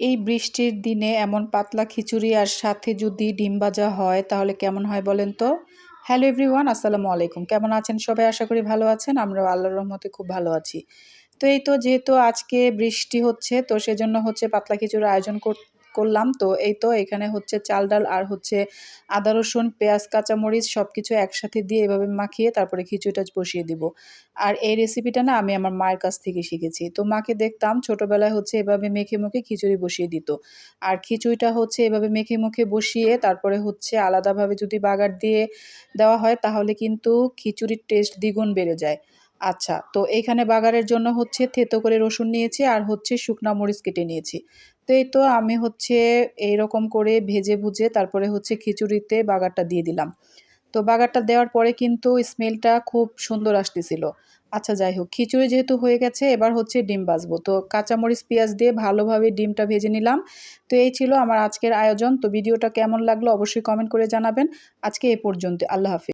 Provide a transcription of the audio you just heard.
এই বৃষ্টির দিনে এমন পাতলা খিচুড়ি আর সাথে যদি ডিম ভাজা হয়, তাহলে কেমন হয় বলেন তো? হ্যালো এভরিওয়ান আসসালামু আলাইকুম। কেমন আছেন সবাই? আশা করি ভালো আছেন। আমরা আল্লাহর রহমতে খুব ভালো আছি। তো এই তো, যেহেতু আজকে বৃষ্টি হচ্ছে, তো সেজন্য হচ্ছে পাতলা খিচুড়ির আয়োজন করলাম। তো এই তো এখানে হচ্ছে চাল ডাল আর হচ্ছে আদা, রসুন, পেঁয়াজ, কাঁচামরিচ সব কিছু একসাথে দিয়ে এভাবে মাখিয়ে তারপরে খিচুড়িটা বসিয়ে দিব। আর এই রেসিপিটা না আমি আমার মায়ের কাছ থেকে শিখেছি। তো মাকে দেখতাম ছোটোবেলায় হচ্ছে এভাবে মেখে মুখে খিচুড়ি বসিয়ে দিত। আর খিচুড়িটা হচ্ছে এভাবে মেখে মুখে বসিয়ে তারপরে হচ্ছে আলাদাভাবে যদি বাগার দিয়ে দেওয়া হয় তাহলে কিন্তু খিচুড়ির টেস্ট দ্বিগুণ বেড়ে যায়। আচ্ছা তো এইখানে বাগারের জন্য হচ্ছে থেতো করে রসুন নিয়েছি আর হচ্ছে শুকনা মরিচ কেটে নিয়েছি। তো এই তো আমি হচ্ছে এইরকম করে ভেজে ভুজে তারপরে হচ্ছে খিচুড়িতে বাগারটা দিয়ে দিলাম। তো বাগারটা দেওয়ার পরে কিন্তু স্মেলটা খুব সুন্দর আসতেছিল। আচ্ছা যাই হোক, খিচুড়ি যেহেতু হয়ে গেছে, এবার হচ্ছে ডিম বাজবো তো কাঁচামরিচ, পেঁয়াজ দিয়ে ভালোভাবে ডিমটা ভেজে নিলাম। তো এই ছিল আমার আজকের আয়োজন। তো ভিডিওটা কেমন লাগল অবশ্যই কমেন্ট করে জানাবেন। আজকে এ পর্যন্ত, আল্লাহ হাফিজ।